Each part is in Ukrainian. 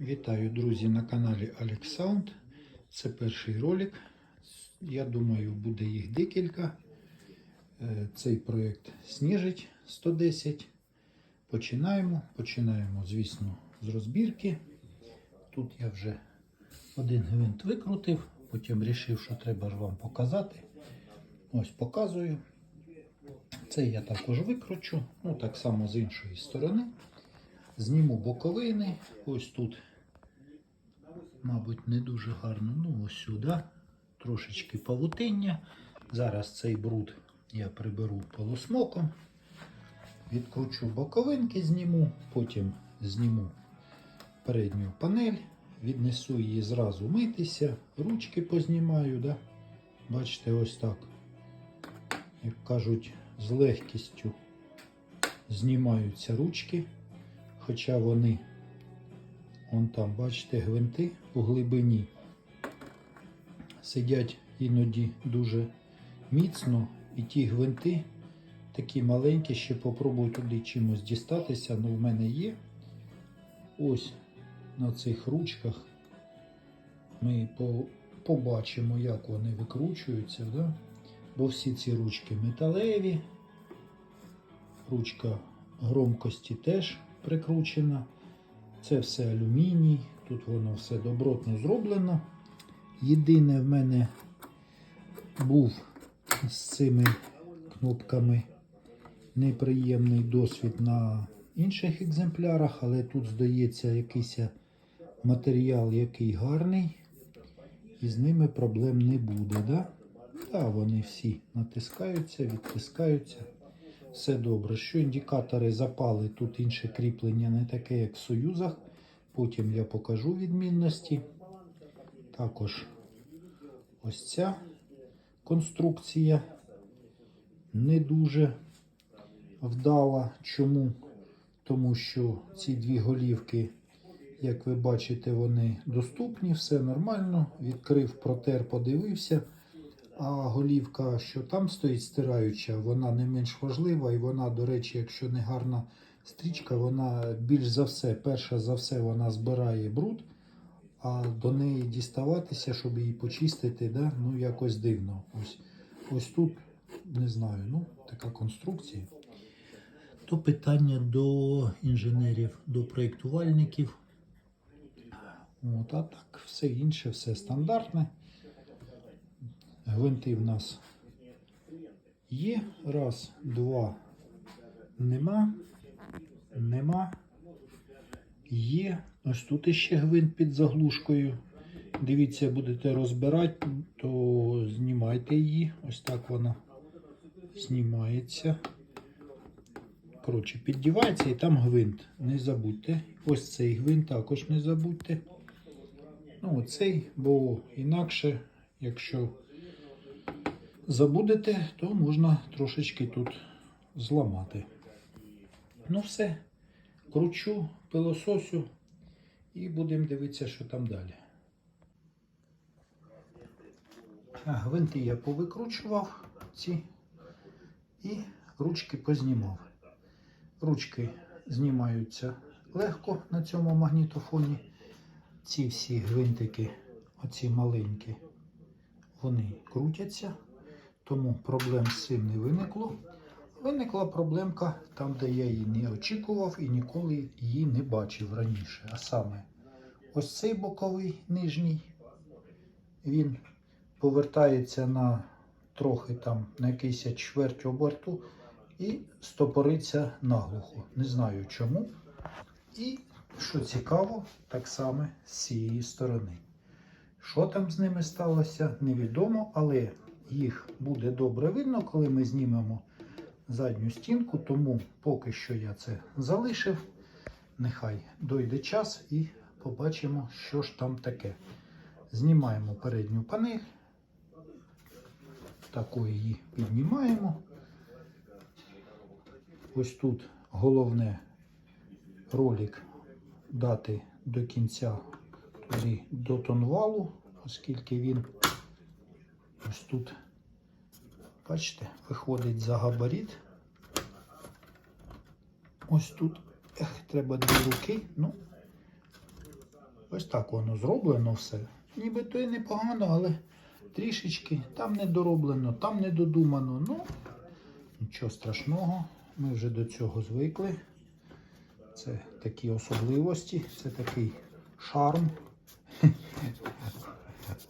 Вітаю, друзі, на каналі Sound. Це перший ролик. Я думаю, буде їх декілька. Е, Цей проєкт Сніжить 110. Починаємо. Починаємо, звісно, з розбірки. Тут я вже один гвинт викрутив, потім вирішив, що треба ж вам показати. Ось показую. Це я також викручу, ну так само з іншої сторони. Зніму боковини. Ось тут, мабуть, не дуже гарно. Ну, ось сюди. Трошечки павутиння. Зараз цей бруд я приберу полосмоком. Відкручу боковинки, зніму, потім зніму передню панель, віднесу її зразу митися, ручки познімаю. Да? Бачите, ось так. Як кажуть, з легкістю знімаються ручки. Хоча вони, вон там, бачите, гвинти у глибині сидять іноді дуже міцно, і ті гвинти такі маленькі, ще попробую туди чимось дістатися, але в мене є. Ось на цих ручках ми по- побачимо, як вони викручуються. Да? Бо всі ці ручки металеві, ручка громкості теж прикручена. Це все алюміній, тут воно все добротно зроблено. Єдине в мене був з цими кнопками неприємний досвід на інших екземплярах, але тут здається якийсь матеріал, який гарний, і з ними проблем не буде. Да? Да, вони всі натискаються, відтискаються. Все добре. Що індикатори запали, тут інше кріплення не таке, як в Союзах. Потім я покажу відмінності. Також ось ця конструкція не дуже вдала. Чому? Тому що ці дві голівки, як ви бачите, вони доступні, все нормально. Відкрив, протер, подивився. А голівка, що там стоїть стираюча, вона не менш важлива, і вона, до речі, якщо не гарна стрічка, вона більш за все, перша за все, вона збирає бруд, а до неї діставатися, щоб її почистити, да? ну якось дивно. Ось, ось тут, не знаю, ну, така конструкція. То питання до інженерів, до проєктувальників. От, а так, все інше, все стандартне. Гвинти в нас є. Раз, два. Нема. Нема. Є. Ось тут іще гвинт під заглушкою. Дивіться, будете розбирати, то знімайте її. Ось так вона знімається. Коротше, піддівається і там гвинт. Не забудьте. Ось цей гвинт також не забудьте. Ну, оцей, бо інакше, якщо забудете, то можна трошечки тут зламати. Ну все, кручу, пилососю і будемо дивитися, що там далі. Гвинти я повикручував ці і ручки познімав. Ручки знімаються легко на цьому магнітофоні. Ці всі гвинтики, оці маленькі, вони крутяться, тому проблем з цим не виникло. Виникла проблемка там, де я її не очікував і ніколи її не бачив раніше. А саме ось цей боковий нижній, він повертається на трохи там на якийсь чверть оберту і стопориться наглухо. Не знаю чому. І що цікаво, так само з цієї сторони. Що там з ними сталося, невідомо, але їх буде добре видно, коли ми знімемо задню стінку, тому поки що я це залишив. Нехай дойде час і побачимо, що ж там таке. Знімаємо передню панель, таку її піднімаємо. Ось тут головне ролик дати до кінця туди до тонвалу, оскільки він ось тут, бачите, виходить за габарит. Ось тут ех, треба дві руки. Ну, Ось так воно зроблено все. Нібито і непогано, але трішечки там не дороблено, там не додумано. Ну, нічого страшного, ми вже до цього звикли. Це такі особливості, це такий шарм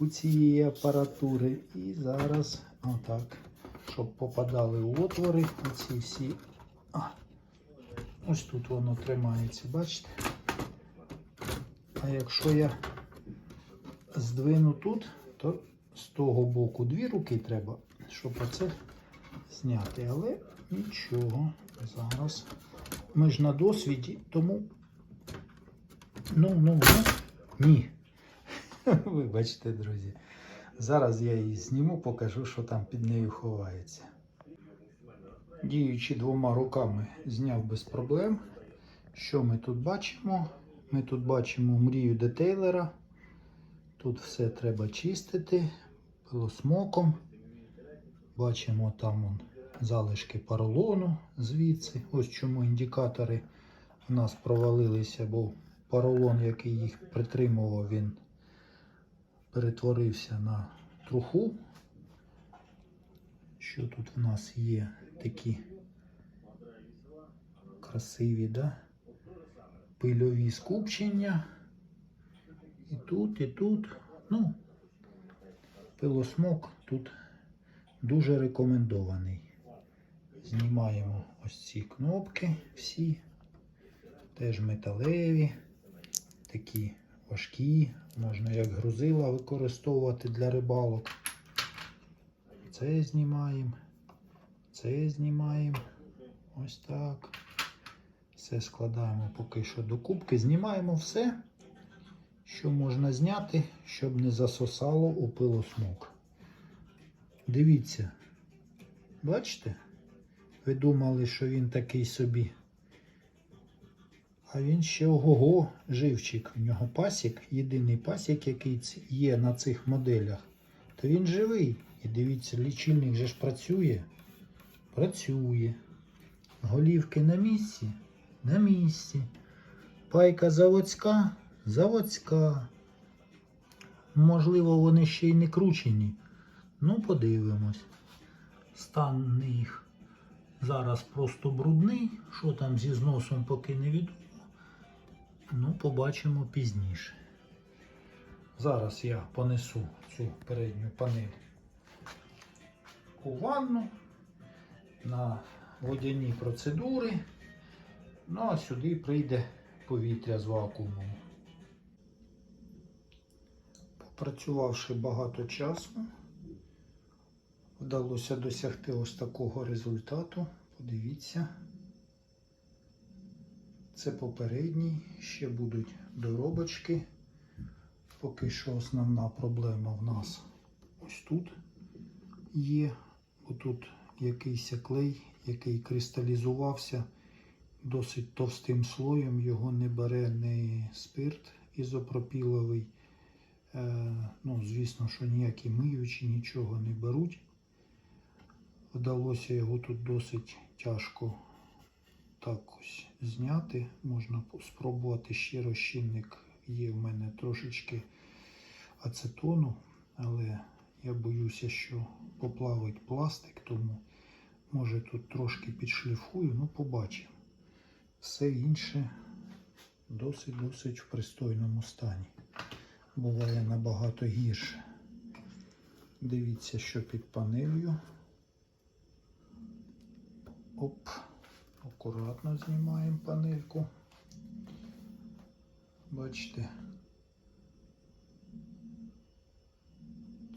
у цієї апаратури. І зараз отак, щоб попадали у отвори, оці всі. А, ось тут воно тримається, бачите? А якщо я здвину тут, то з того боку дві руки треба, щоб оце зняти. Але нічого, зараз. Ми ж на досвіді, тому. Ну, ну, ну, ні. Вибачте, друзі. Зараз я її зніму, покажу, що там під нею ховається. Діючи двома руками, зняв без проблем. Що ми тут бачимо? Ми тут бачимо мрію детейлера. Тут все треба чистити пилосмоком. Бачимо там он, залишки поролону звідси. Ось чому індикатори у нас провалилися, бо поролон, який їх притримував, він перетворився на труху. Що тут в нас є такі красиві, да? пильові скупчення. І тут, і тут. Ну, пилосмок тут дуже рекомендований. Знімаємо ось ці кнопки всі, теж металеві, такі важкі, можна як грузила використовувати для рибалок. Це знімаємо, це знімаємо. Ось так. Все складаємо поки що до кубки. Знімаємо все, що можна зняти, щоб не засосало у пилосмок. Дивіться, бачите? Ви думали, що він такий собі. А він ще ого-го, живчик. У нього пасік, єдиний пасік, який є на цих моделях, то він живий. І дивіться, лічильник же ж працює. Працює. Голівки на місці? На місці. Пайка заводська? Заводська. Можливо, вони ще й не кручені. Ну, подивимось. Стан їх зараз просто брудний. Що там зі зносом поки не відомо. Ну, побачимо пізніше. Зараз я понесу цю передню панель у ванну на водяні процедури. Ну, а сюди прийде повітря з вакуумом. Попрацювавши багато часу, вдалося досягти ось такого результату. Подивіться. Це попередній, ще будуть доробочки. Поки що основна проблема в нас ось тут є. Отут якийсь клей, який кристалізувався досить товстим слоєм. Його не бере не спирт ізопропіловий. Е, ну, звісно, що ніякі миючі нічого не беруть. Вдалося його тут досить тяжко так ось зняти. Можна спробувати ще розчинник. Є в мене трошечки ацетону, але я боюся, що поплавить пластик, тому може тут трошки підшліфую, ну побачимо. Все інше досить-досить в пристойному стані. Буває набагато гірше. Дивіться, що під панелью. Оп. Акуратно знімаємо панельку. Бачите,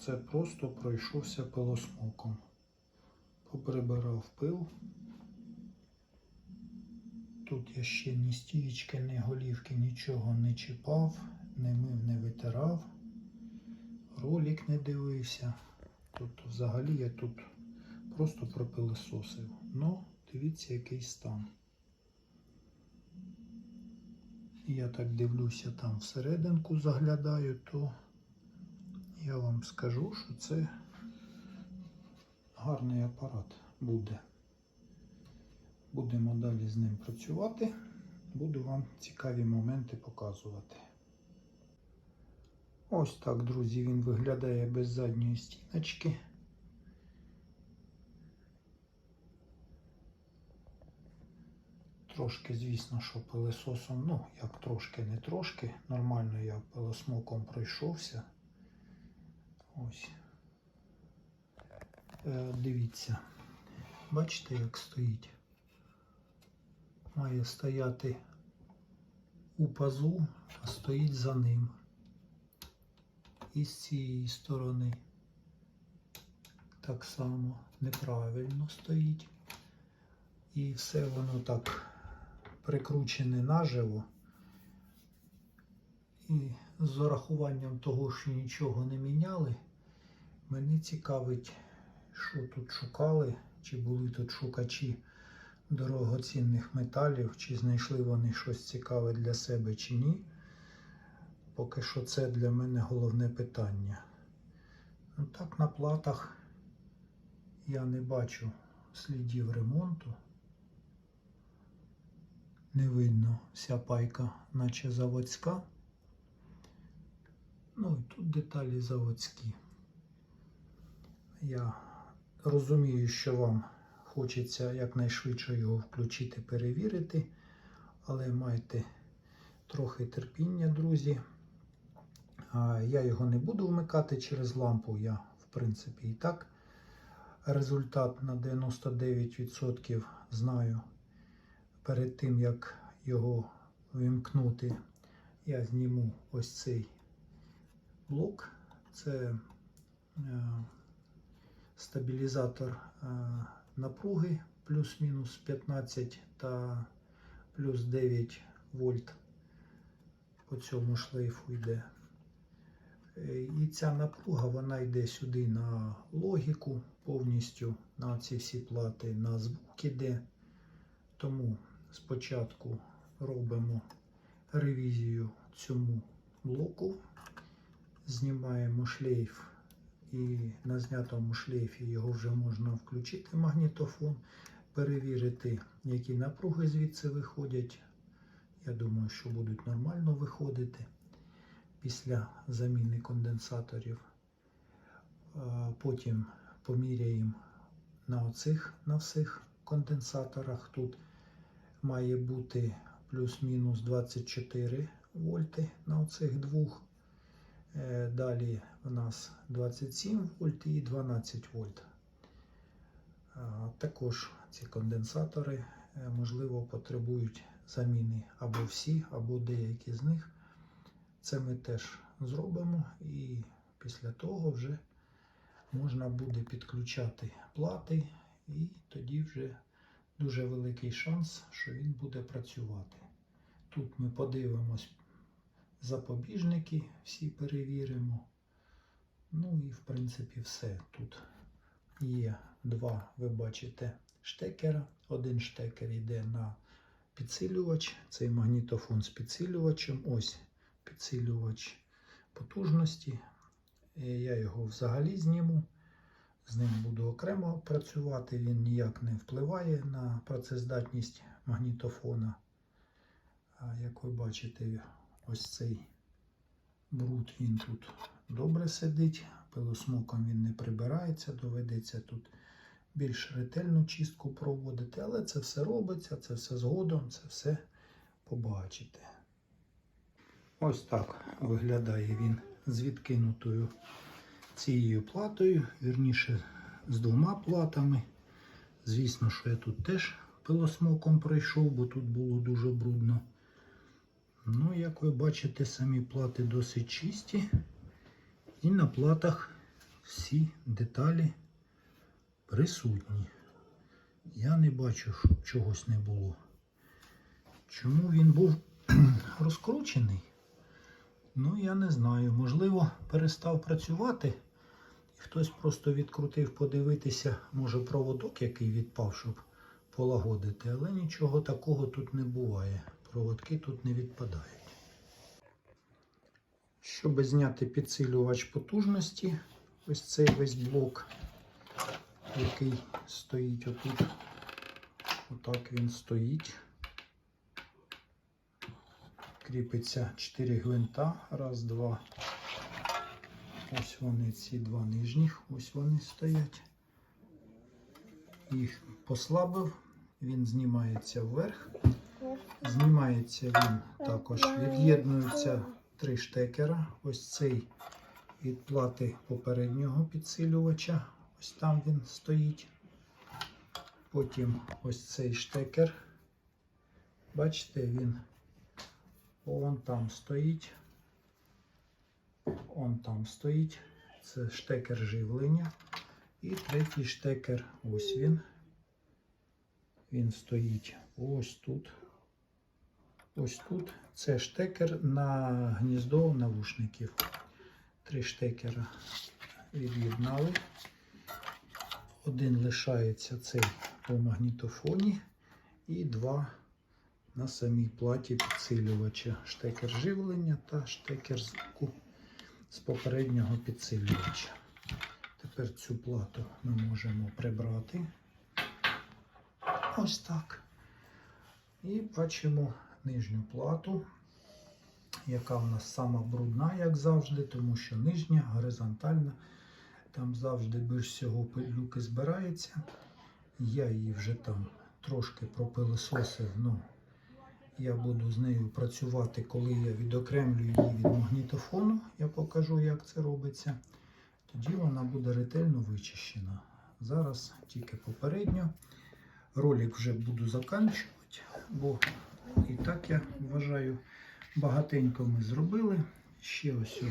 це просто пройшовся пилосмоком. Поприбирав пил. Тут я ще ні стієчки, ні голівки, нічого не чіпав, не мив, не витирав, ролик не дивився. Тобто взагалі я тут просто пропилисосив. Ну, дивіться, який стан. Я так дивлюся там всерединку заглядаю, то я вам скажу, що це гарний апарат буде. Будемо далі з ним працювати. Буду вам цікаві моменти показувати. Ось так, друзі, він виглядає без задньої стіночки. Трошки, звісно, що пилесосом, ну, як трошки, не трошки. Нормально я пилосмоком пройшовся. Ось. Е, дивіться. Бачите, як стоїть? Має стояти у пазу, а стоїть за ним. І з цієї сторони так само неправильно стоїть. І все воно так прикручене наживо. І з урахуванням того, що нічого не міняли, мене цікавить, що тут шукали, чи були тут шукачі дорогоцінних металів, чи знайшли вони щось цікаве для себе чи ні. Поки що це для мене головне питання. Ну так, на платах я не бачу слідів ремонту. Не видно вся пайка, наче заводська. Ну і тут деталі заводські. Я розумію, що вам хочеться якнайшвидше його включити, перевірити, але майте трохи терпіння, друзі. Я його не буду вмикати через лампу. Я, в принципі, і так результат на 99% знаю. Перед тим, як його вимкнути, я зніму ось цей блок. Це е, стабілізатор е, напруги плюс-мінус 15 та плюс 9 вольт по цьому шлейфу йде. І ця напруга вона йде сюди на логіку повністю на ці всі плати, на звук іде. Тому спочатку робимо ревізію цьому блоку, знімаємо шлейф, і на знятому шлейфі його вже можна включити магнітофон, перевірити, які напруги звідси виходять. Я думаю, що будуть нормально виходити після заміни конденсаторів. Потім поміряємо на оцих на всіх конденсаторах. Тут має бути плюс-мінус 24 вольти на оцих двох. Е, Далі у нас 27 вольт і 12 вольт. Також ці конденсатори, е, можливо, потребують заміни або всі, або деякі з них. Це ми теж зробимо, і після того вже можна буде підключати плати, і тоді вже дуже великий шанс, що він буде працювати. Тут ми подивимось запобіжники, всі перевіримо. Ну і в принципі все. Тут є два, ви бачите, штекера. Один штекер йде на підсилювач, цей магнітофон з підсилювачем. Ось підсилювач потужності. Е, Я його взагалі зніму. З ним буду окремо працювати, він ніяк не впливає на працездатність магнітофона. Як ви бачите, ось цей бруд він тут добре сидить, пилосмоком він не прибирається, доведеться тут більш ретельну чистку проводити, але це все робиться, це все згодом, це все побачите. Ось так виглядає він з відкинутою цією платою, вірніше з двома платами. Звісно, що я тут теж пилосмоком пройшов, бо тут було дуже брудно. Ну, як ви бачите, самі плати досить чисті. І на платах всі деталі присутні. Я не бачу, щоб чогось не було. Чому він був розкручений? Ну, я не знаю. Можливо, перестав працювати. Хтось просто відкрутив подивитися, може, проводок, який відпав, щоб полагодити. Але нічого такого тут не буває. Проводки тут не відпадають. Щоб зняти підсилювач потужності, ось цей весь блок, який стоїть отут. Отак він стоїть. Кріпиться 4 гвинта. Раз, два, Ось вони, ці два нижніх, ось вони стоять. Їх послабив, він знімається вверх. Знімається він також. Від'єднуються три штекера. Ось цей від плати попереднього підсилювача. Ось там він стоїть. Потім ось цей штекер. Бачите, він вон там стоїть. Он там стоїть. Це штекер живлення. І третій штекер, ось він. Він стоїть ось тут. Ось тут. Це штекер на гніздо навушників. Три штекера від'єднали. Один лишається цей по магнітофоні. І два на самій платі підсилювача. Штекер живлення та штекер звуку з попереднього підсилювача. Тепер цю плату ми можемо прибрати. Ось так. І бачимо нижню плату, яка в нас сама брудна, як завжди, тому що нижня горизонтальна. Там завжди більш всього пилюки збирається. Я її вже там трошки пропилисосив. Ну, я буду з нею працювати, коли я відокремлю її від магнітофону. Я покажу, як це робиться. Тоді вона буде ретельно вичищена. Зараз тільки попередньо. Ролик вже буду заканчувати, бо і так я вважаю, багатенько ми зробили. Ще ось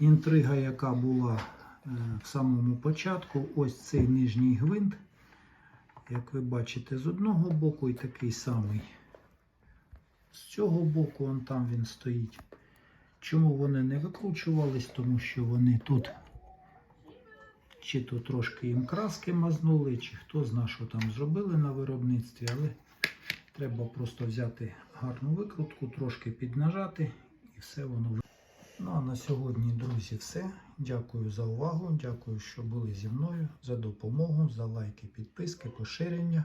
інтрига, яка була е, в самому початку. Ось цей нижній гвинт. Як ви бачите, з одного боку і такий самий. Цього боку, он там він стоїть. Чому вони не викручувались? Тому що вони тут чи то трошки їм краски мазнули, чи хто зна, що там зробили на виробництві, але треба просто взяти гарну викрутку, трошки піднажати і все воно Ну а на сьогодні, друзі, все. Дякую за увагу. Дякую, що були зі мною, за допомогу, за лайки, підписки, поширення.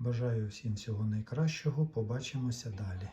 Бажаю всім всього найкращого. Побачимося далі.